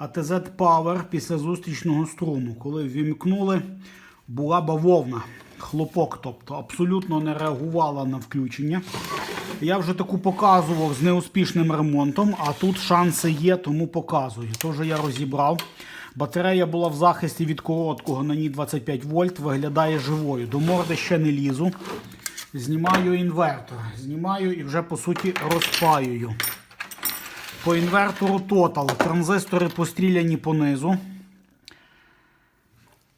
ATZ Power після зустрічного струму. Коли ввімкнули, була бавовна, хлопок, тобто абсолютно не реагувала на включення. Я вже таку показував з неуспішним ремонтом, а тут шанси є, тому показую. Тож я розібрав. Батарея була в захисті від короткого на ній 25 вольт, виглядає живою. До морди ще не лізу. Знімаю інвертор. Знімаю і вже по суті розпаюю. По інвертору Total. Транзистори постріляні понизу.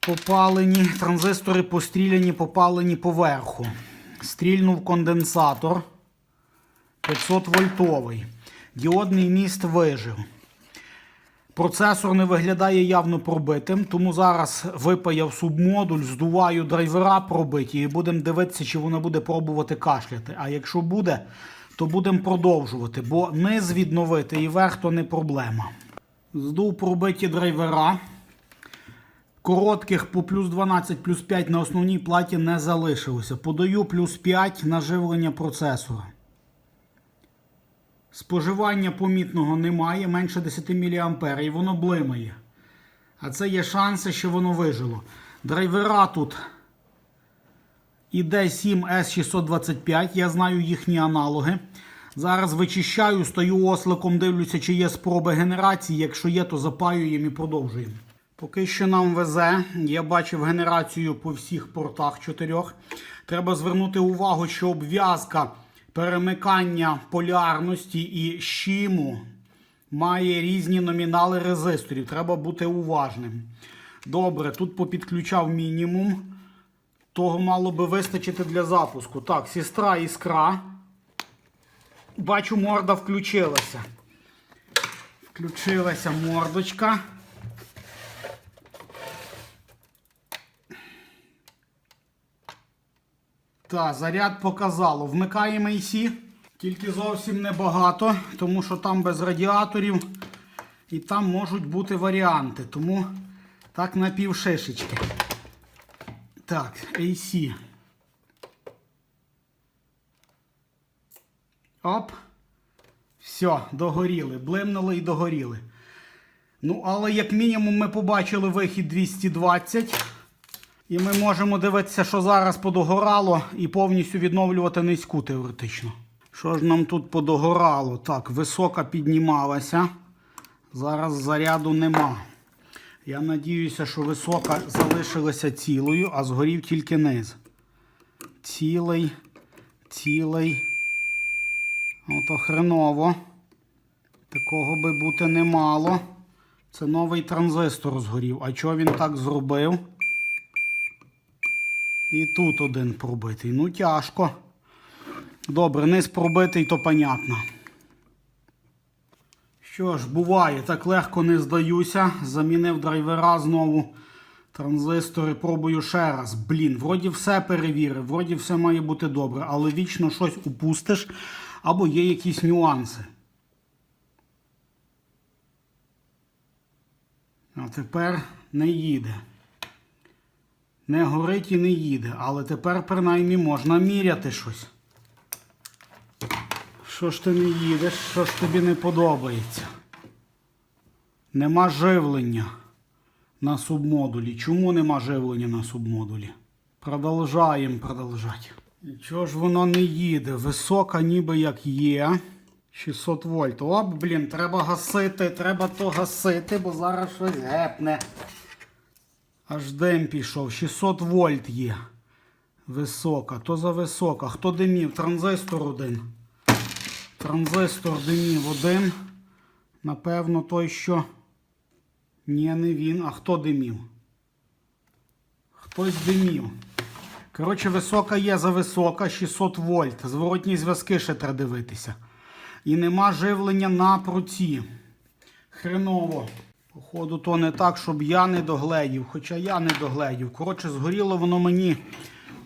Попалені. Транзистори постріляні, попалені поверху. Стрільнув конденсатор 500 вольтовий. Діодний міст вижив. Процесор не виглядає явно пробитим, тому зараз випаяв субмодуль, здуваю драйвера пробиті і будемо дивитися, чи вона буде пробувати кашляти. А якщо буде, то будемо продовжувати, бо низ відновити і верх то не проблема. Здув пробиті драйвера. Коротких по плюс 12, плюс 5 на основній платі не залишилося. Подаю плюс 5 на живлення процесора. Споживання помітного немає, менше 10 мА, і воно блимає. А це є шанси, що воно вижило. Драйвера тут іде 7S625, я знаю їхні аналоги. Зараз вичищаю, стою осликом, дивлюся, чи є спроби генерації. Якщо є, то запаюємо і продовжуємо. Поки що нам везе, я бачив генерацію по всіх портах чотирьох. Треба звернути увагу, що обв'язка перемикання полярності і щіму має різні номінали резисторів. Треба бути уважним. Добре, тут попідключав мінімум. Того мало би вистачити для запуску. Так, сестра іскра. Бачу, морда включилася. Включилася мордочка. Так, заряд показало. Вмикаємо AC. Тільки зовсім небагато, тому що там без радіаторів і там можуть бути варіанти. Тому так на півшишечки. Так, AC. Оп. Все, догоріли. Блимнули і догоріли. Ну, але як мінімум ми побачили вихід 220. І ми можемо дивитися, що зараз подогорало, і повністю відновлювати низьку теоретично. Що ж нам тут подогорало? Так, висока піднімалася. Зараз заряду нема. Я надіюся, що висока залишилася цілою, а згорів тільки низ. Цілий, цілий. Ото хреново. Такого би бути не мало. Це новий транзистор згорів. А чого він так зробив? І тут один пробитий. Ну, тяжко. Добре, низ пробитий, то понятно. Що ж, буває, так легко не здаюся. Замінив драйвера знову. Транзистори пробую ще раз. Блін, вроді все перевірив, вроді все має бути добре, але вічно щось упустиш або є якісь нюанси. А тепер не їде. Не горить і не їде, але тепер принаймні можна міряти щось. Що ж ти не їдеш, що ж тобі не подобається? Нема живлення на субмодулі. Чому нема живлення на субмодулі? Продовжаємо продовжати. Чого ж воно не їде? Висока ніби як є. 600 вольт. Оп, блін, треба гасити, треба то гасити, бо зараз щось гепне. Аж дим пішов. 600 вольт є. Висока. То за висока. Хто димів? Транзистор один. Транзистор димів один. Напевно, той, що. Ні, не він. А хто димів? Хтось димів. Коротше, висока є за висока, 600 вольт. Зворотні зв'язки ще треба дивитися. І нема живлення на пруці. Хреново. Походу, то не так, щоб я не догледів, хоча я не догледів. Коротше, згоріло воно мені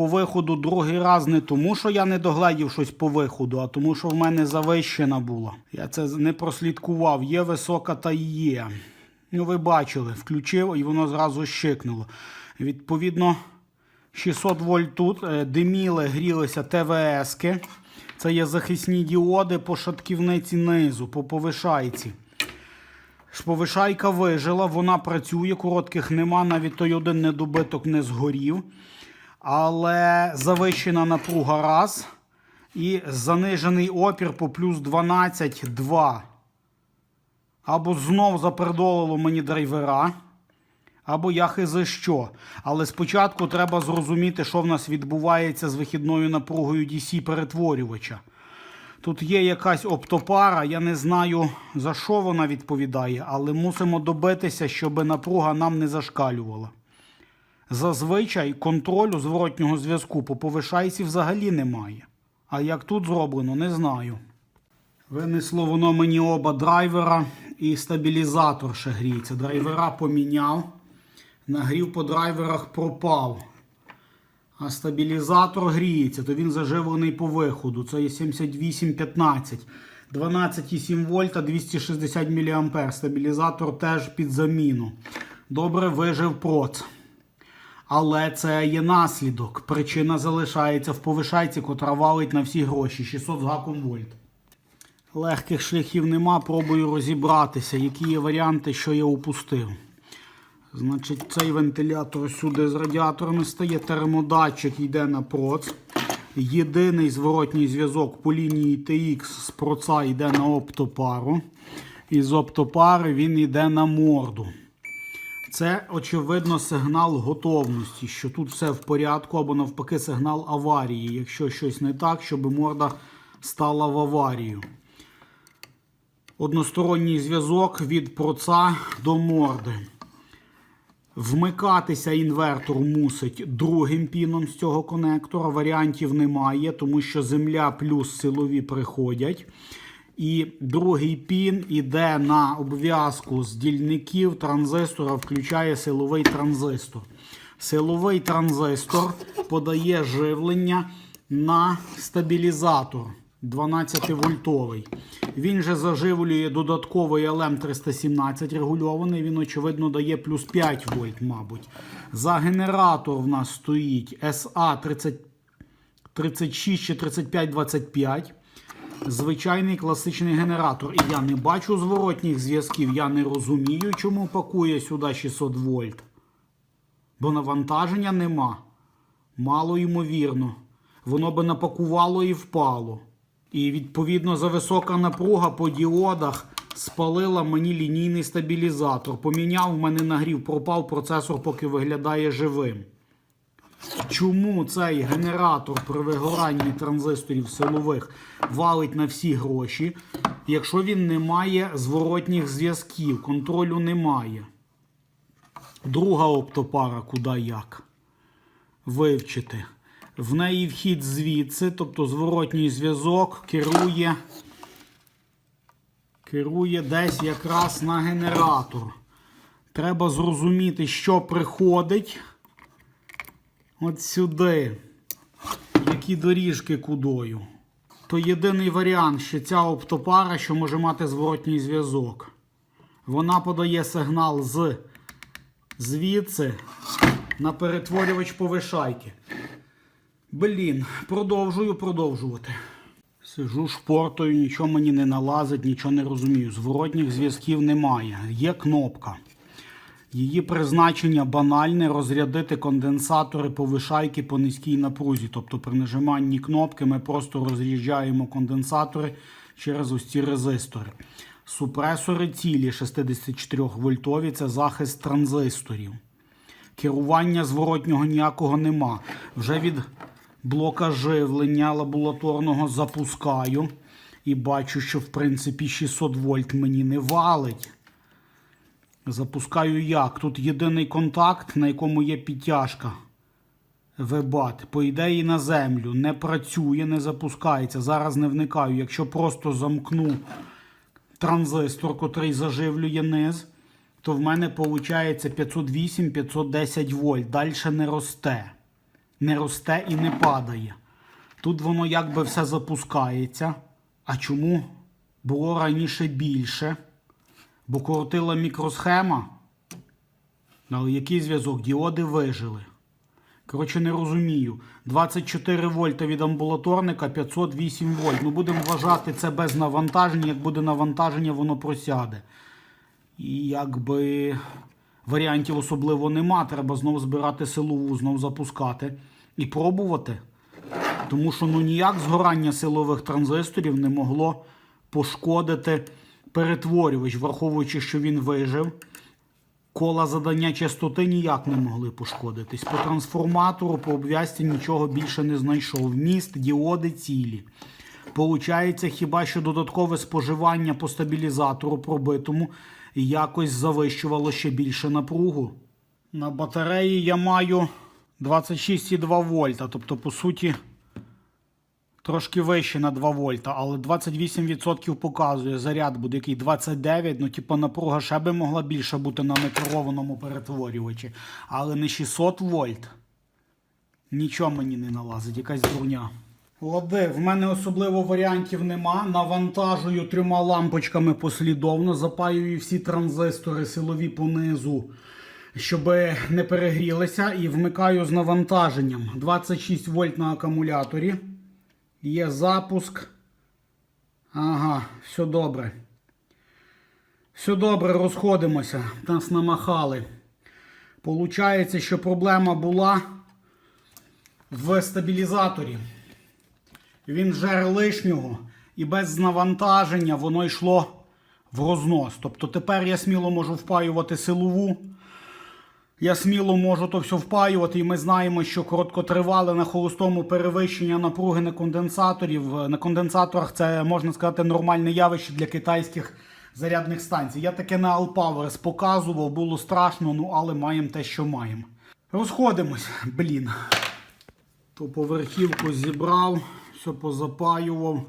по виходу другий раз не тому, що я не догледів щось по виходу, а тому, що в мене завищена була. Я це не прослідкував. Є висока та є. Ну, ви бачили, включив і воно зразу щикнуло. Відповідно, 600 вольт тут е, диміли, грілися ТВС-ки. Це є захисні діоди по шатківниці низу, по повишайці. Повишайка вижила, вона працює, коротких нема, навіть той один недобиток не згорів. Але завищена напруга раз. І занижений опір по плюс 12 2. Або знов запердолило мені драйвера, або я хизи що. Але спочатку треба зрозуміти, що в нас відбувається з вихідною напругою DC перетворювача. Тут є якась оптопара, я не знаю за що вона відповідає, але мусимо добитися, щоб напруга нам не зашкалювала. Зазвичай контролю зворотнього зв'язку по повишайці взагалі немає. А як тут зроблено, не знаю. Винесло воно мені оба драйвера і стабілізатор ще гріється. Драйвера поміняв, нагрів по драйверах пропав. А стабілізатор гріється, то він заживлений по виходу. Це є 7815. 12,7 вольта, 260 мА. Стабілізатор теж під заміну. Добре вижив проц. Але це є наслідок. Причина залишається в повишайці, котра валить на всі гроші. 600 з гаком вольт. Легких шляхів нема. Пробую розібратися, які є варіанти, що я упустив. Значить, цей вентилятор сюди з радіаторами стає. Термодатчик йде на проц. Єдиний зворотній зв'язок по лінії TX з проца йде на оптопару. І з оптопари він йде на морду. Це, очевидно, сигнал готовності, що тут все в порядку, або навпаки, сигнал аварії, якщо щось не так, щоб морда стала в аварію. Односторонній зв'язок від проца до морди. Вмикатися інвертор мусить другим піном з цього конектора. Варіантів немає, тому що земля плюс силові приходять. І другий пін іде на обв'язку з дільників транзистора, включає силовий транзистор. Силовий транзистор подає живлення на стабілізатор 12-вольтовий. Він же заживлює додатковий LM317 регульований. Він, очевидно, дає плюс 5 вольт, мабуть. За генератор в нас стоїть SA 30, 36 чи 3525. Звичайний класичний генератор. І я не бачу зворотніх зв'язків. Я не розумію, чому пакує сюди 600 вольт. Бо навантаження нема. Мало ймовірно. Воно би напакувало і впало. І відповідно за висока напруга по діодах спалила мені лінійний стабілізатор. Поміняв, в мене нагрів, пропав процесор, поки виглядає живим. Чому цей генератор при вигоранні транзисторів силових валить на всі гроші, якщо він не має зворотніх зв'язків, контролю немає? Друга оптопара, куди як? Вивчити. В неї вхід звідси, тобто зворотній зв'язок керує, керує десь якраз на генератор. Треба зрозуміти, що приходить от сюди. Які доріжки кудою. То єдиний варіант, що ця оптопара, що може мати зворотній зв'язок. Вона подає сигнал з звідси на перетворювач повишайки. Блін, продовжую продовжувати. Сижу шпортою, нічого мені не налазить, нічого не розумію. Зворотніх зв'язків немає. Є кнопка. Її призначення банальне розрядити конденсатори повишайки по низькій напрузі. Тобто при нажиманні кнопки ми просто роз'їжджаємо конденсатори через ось ці резистори. Супресори цілі 64 вольтові це захист транзисторів. Керування зворотнього ніякого нема. Вже від блока живлення лабораторного запускаю. І бачу, що в принципі 600 вольт мені не валить. Запускаю як? Тут єдиний контакт, на якому є підтяжка. Вебат. По ідеї на землю. Не працює, не запускається. Зараз не вникаю. Якщо просто замкну транзистор, котрий заживлює низ, то в мене виходить 508-510 вольт. Далі не росте. Не росте і не падає. Тут воно якби все запускається. А чому було раніше більше? Бо коротила мікросхема. Але який зв'язок? Діоди вижили. Коротше, не розумію. 24 вольта від амбулаторника, 508 вольт. Ну, будемо вважати це без навантаження. Як буде навантаження, воно просяде. І якби варіантів особливо нема. Треба знов збирати силову, знов запускати і пробувати. Тому що ну ніяк згорання силових транзисторів не могло пошкодити перетворювач, враховуючи, що він вижив. Кола задання частоти ніяк не могли пошкодитись. По трансформатору, по обв'язці нічого більше не знайшов. Міст, діоди цілі. Получається, хіба що додаткове споживання по стабілізатору пробитому якось завищувало ще більше напругу. На батареї я маю 26,2 вольта, тобто, по суті, трошки вище на 2 вольта, але 28% показує. Заряд буде який 29, ну типу напруга ще би могла більше бути на некерованому перетворювачі, але не 600 вольт. Нічого мені не налазить, якась дурня. Лади, в мене особливо варіантів нема. Навантажую трьома лампочками послідовно, запаюю всі транзистори силові понизу, щоб не перегрілися, і вмикаю з навантаженням 26 вольт на акумуляторі. Є запуск. Ага, все добре. Все добре, розходимося. Нас намахали. Получається, що проблема була в стабілізаторі. Він жер лишнього і без навантаження воно йшло в рознос. Тобто тепер я сміло можу впаювати силову. Я сміло можу то все впаювати, і ми знаємо, що короткотривале на холостому перевищення напруги на конденсаторів. На конденсаторах це можна сказати нормальне явище для китайських зарядних станцій. Я таке на Allpowers показував, було страшно, ну але маємо те, що маємо. Розходимось, блін. То поверхівку зібрав, все позапаював.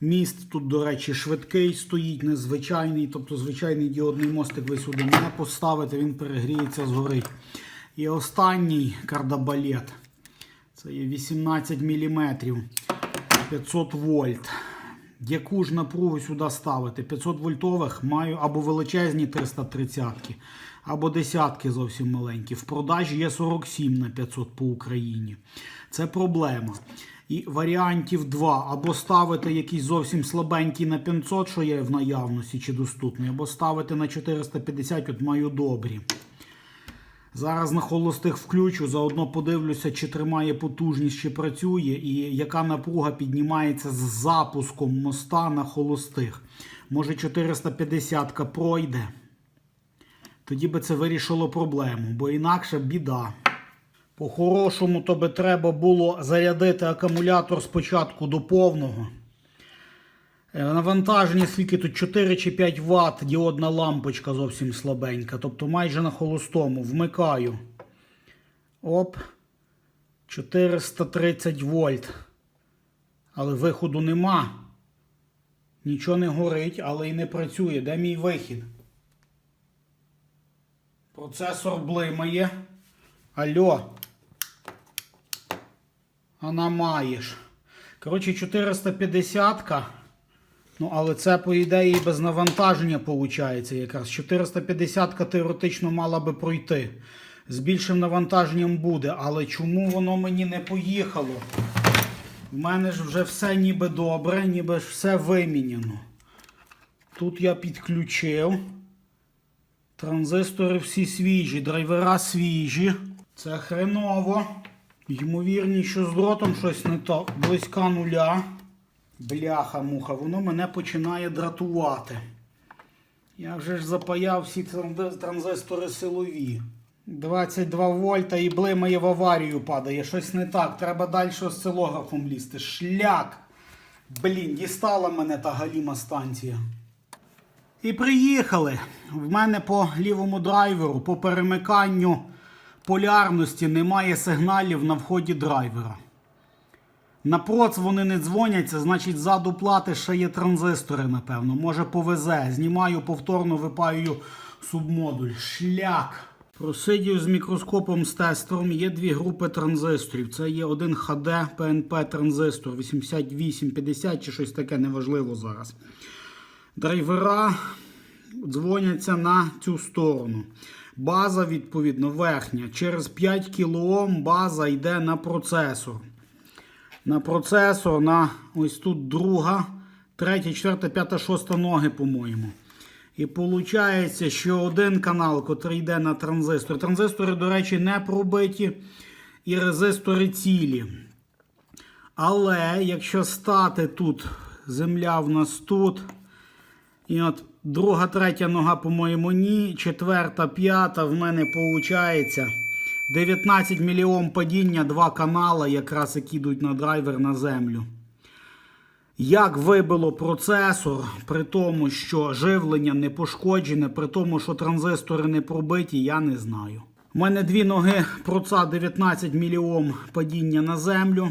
Міст тут, до речі, швидкий стоїть, незвичайний. Тобто звичайний діодний мостик ви сюди не поставите, він перегріється згори. І останній кардабалет. Це є 18 мм 500 вольт. Яку ж напругу сюди ставити? 500 вольтових маю або величезні 330-ки, або десятки зовсім маленькі. В продажі є 47 на 500 по Україні. Це проблема. І варіантів два. Або ставити якийсь зовсім слабенький на 500, що є в наявності чи доступний, або ставити на 450, от маю добрі. Зараз на холостих включу, заодно подивлюся, чи тримає потужність, чи працює, і яка напруга піднімається з запуском моста на холостих. Може 450-ка пройде. Тоді би це вирішило проблему, бо інакше біда. По-хорошому, то би треба було зарядити акумулятор спочатку до повного. Е, Навантаження скільки тут 4 чи 5 Вт, діодна лампочка зовсім слабенька. Тобто майже на холостому. Вмикаю. Оп. 430 вольт. Але виходу нема. Нічого не горить, але і не працює. Де мій вихід? Процесор блимає. Алло. Вона маєш. Коротше, 450-ка. Ну, але це, по ідеї, без навантаження виходить якраз. 450-ка теоретично мала би пройти. З більшим навантаженням буде. Але чому воно мені не поїхало? В мене ж вже все ніби добре, ніби ж все виміняно. Тут я підключив. Транзистори всі свіжі, драйвера свіжі. Це хреново. Ймовірність, що з дротом щось не так. Близька нуля. Бляха-муха, воно мене починає дратувати. Я вже ж запаяв всі транзистори силові. 22 вольта і блимає в аварію падає. Щось не так. Треба далі осцилографом лізти. Шляк. Блін, дістала мене та галіма станція. І приїхали. В мене по лівому драйверу, по перемиканню полярності немає сигналів на вході драйвера. На проц вони не дзвоняться, значить ззаду плати ще є транзистори, напевно. Може повезе. Знімаю повторно, випаюю субмодуль. Шлях. Просидів з мікроскопом з тестером. Є дві групи транзисторів. Це є один HD PNP транзистор 8850 чи щось таке, неважливо зараз. Драйвера дзвоняться на цю сторону. База, відповідно, верхня. Через 5 кОм база йде на процесор. На процесор, на ось тут друга, третя, четверта, п'ята, шоста ноги, по-моєму. І виходить, що один канал, котрий йде на транзистор. Транзистори, до речі, не пробиті і резистори цілі. Але якщо стати тут, земля в нас тут. І от друга, третя нога, по-моєму, ні. Четверта, п'ята в мене виходить 19 мільйон падіння, два канали, якраз які йдуть на драйвер на землю. Як вибило процесор, при тому, що живлення не пошкоджене, при тому, що транзистори не пробиті, я не знаю. У мене дві ноги проца 19 мільйон падіння на землю.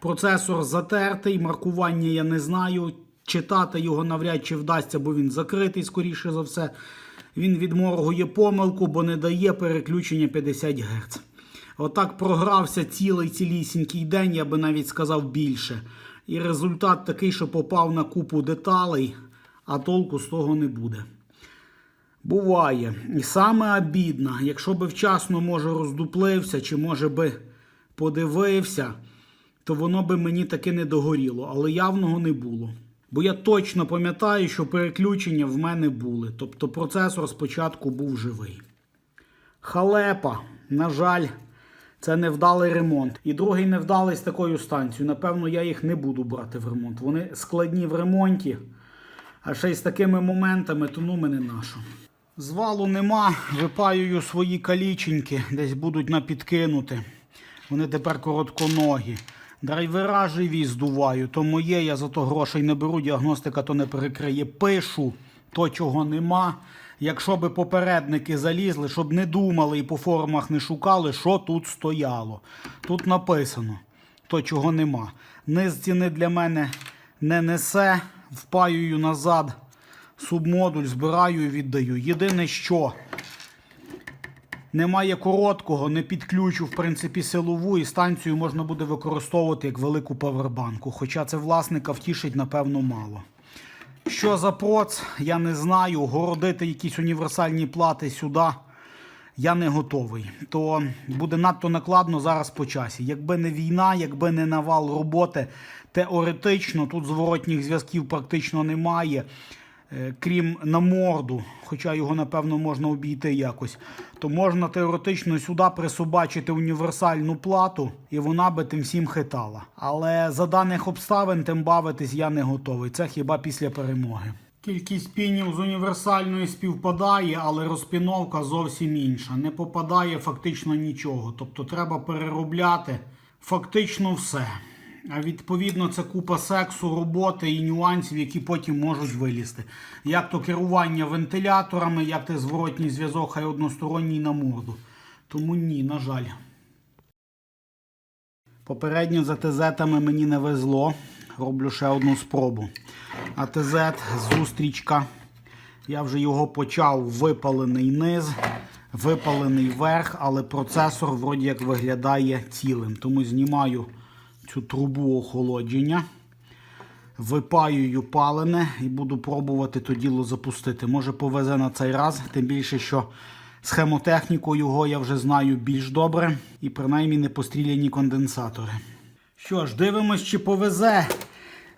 Процесор затертий, маркування я не знаю. Читати його навряд чи вдасться, бо він закритий, скоріше за все. Він відморгує помилку, бо не дає переключення 50 Гц. Отак програвся цілий цілісінький день, я би навіть сказав більше. І результат такий, що попав на купу деталей, а толку з того не буде. Буває. І саме обідно, якщо би вчасно, може, роздуплився, чи може би подивився, то воно би мені таки не догоріло, але явного не було. Бо я точно пам'ятаю, що переключення в мене були. Тобто процесор спочатку був живий. Халепа, на жаль, це невдалий ремонт. І другий невдалий з такою станцією. Напевно, я їх не буду брати в ремонт. Вони складні в ремонті. А ще й з такими моментами, то ну мене нашу. Звалу нема, випаюю свої каліченьки, десь будуть напідкинути. Вони тепер коротконогі. Драйвера живі здуваю, то моє, я за то грошей не беру, діагностика то не перекриє. Пишу то, чого нема. Якщо би попередники залізли, щоб не думали і по форумах не шукали, що тут стояло. Тут написано то, чого нема. Низ ціни для мене не несе, впаюю назад субмодуль, збираю і віддаю. Єдине, що немає короткого, не підключу, в принципі, силову і станцію можна буде використовувати як велику павербанку. Хоча це власника втішить, напевно, мало. Що за проц, я не знаю. Городити якісь універсальні плати сюди я не готовий. То буде надто накладно зараз по часі. Якби не війна, якби не навал роботи, теоретично тут зворотніх зв'язків практично немає. Е, Крім на морду, хоча його напевно можна обійти якось, то можна теоретично сюди присобачити універсальну плату, і вона би тим всім хитала. Але за даних обставин тим бавитись я не готовий. Це хіба після перемоги. Кількість пінів з універсальної співпадає, але розпіновка зовсім інша. Не попадає фактично нічого. Тобто треба переробляти фактично все. А відповідно, це купа сексу, роботи і нюансів, які потім можуть вилізти. Як то керування вентиляторами, як то зворотній зв'язок, хай односторонній на морду. Тому ні, на жаль. Попередньо за ТЗ-тами мені не везло. Роблю ще одну спробу. А ТЗ зустрічка. Я вже його почав випалений низ, випалений верх, але процесор вроді як виглядає цілим. Тому знімаю цю трубу охолодження, випаюю палене і буду пробувати то діло запустити. Може повезе на цей раз, тим більше, що схемотехніку його я вже знаю більш добре і принаймні не постріляні конденсатори. Що ж, дивимось, чи повезе.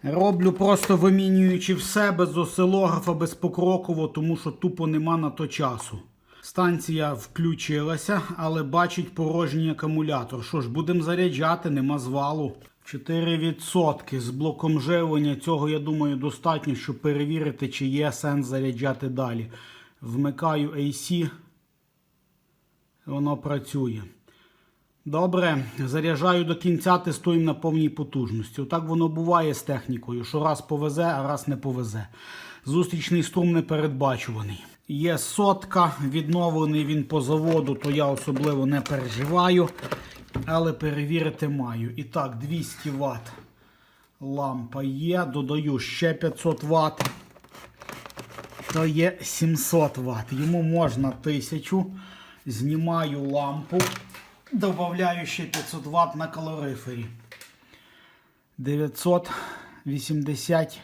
Роблю просто вимінюючи все без осцилографа, без покроково, тому що тупо нема на то часу. Станція включилася, але бачить порожній акумулятор. Що ж, будемо заряджати, нема звалу. 4% з блоком живлення. Цього, я думаю, достатньо, щоб перевірити, чи є сенс заряджати далі. Вмикаю AC. Воно працює. Добре, заряджаю до кінця, тестуємо на повній потужності. Отак воно буває з технікою, що раз повезе, а раз не повезе. Зустрічний струм непередбачуваний. Є сотка, відновлений він по заводу, то я особливо не переживаю, але перевірити маю. І так, 200 Вт лампа є, додаю ще 500 Вт. То є 700 Вт. Йому можна 1000. Знімаю лампу. Добавляю ще 500 Вт на калорифері. 980, ну,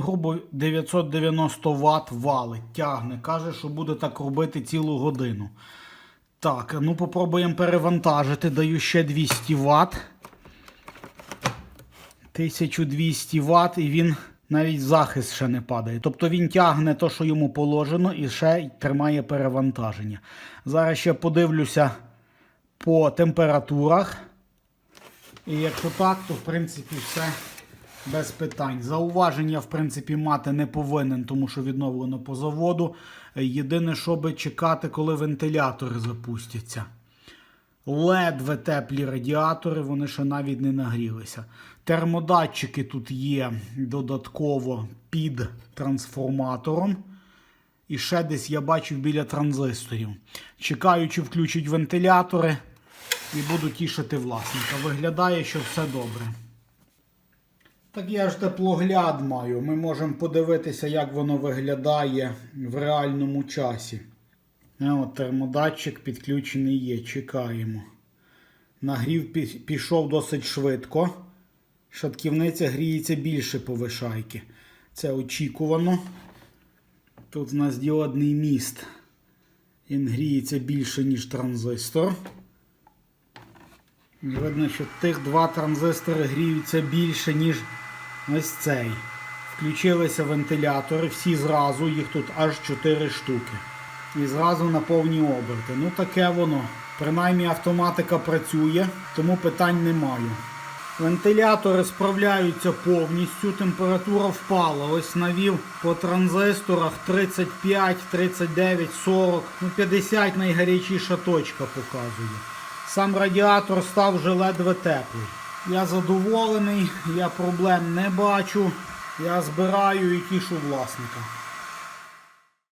грубо 990 Вт валить, тягне. Каже, що буде так робити цілу годину. Так, ну попробуємо перевантажити. Даю ще 200 Вт. 1200 Вт і він Навіть захист ще не падає. Тобто він тягне те, що йому положено, і ще тримає перевантаження. Зараз ще подивлюся по температурах. І якщо так, то в принципі все без питань. Зауваження, в принципі, мати не повинен, тому що відновлено по заводу. Єдине, що би чекати, коли вентилятори запустяться. Ледве теплі радіатори, вони ще навіть не нагрілися. Термодатчики тут є додатково під трансформатором. І ще десь я бачив біля транзисторів. Чекаю, чи включать вентилятори і буду тішити власника. Виглядає, що все добре. Так я ж теплогляд маю. Ми можемо подивитися, як воно виглядає в реальному часі. Е, От термодатчик підключений є, чекаємо. Нагрів пішов досить швидко. Шатківниця гріється більше повишайки. Це очікувано. Тут в нас діодний міст. Він гріється більше, ніж транзистор. Видно, що тих два транзистори гріються більше, ніж ось цей. Включилися вентилятори, всі зразу, їх тут аж 4 штуки. І зразу на повні оберти. Ну таке воно. Принаймні автоматика працює, тому питань не маю. Вентилятори справляються повністю, температура впала. Ось навів по транзисторах 35, 39, 40, ну 50 найгарячіша точка показує. Сам радіатор став вже ледве теплий. Я задоволений, я проблем не бачу. Я збираю і тішу власника.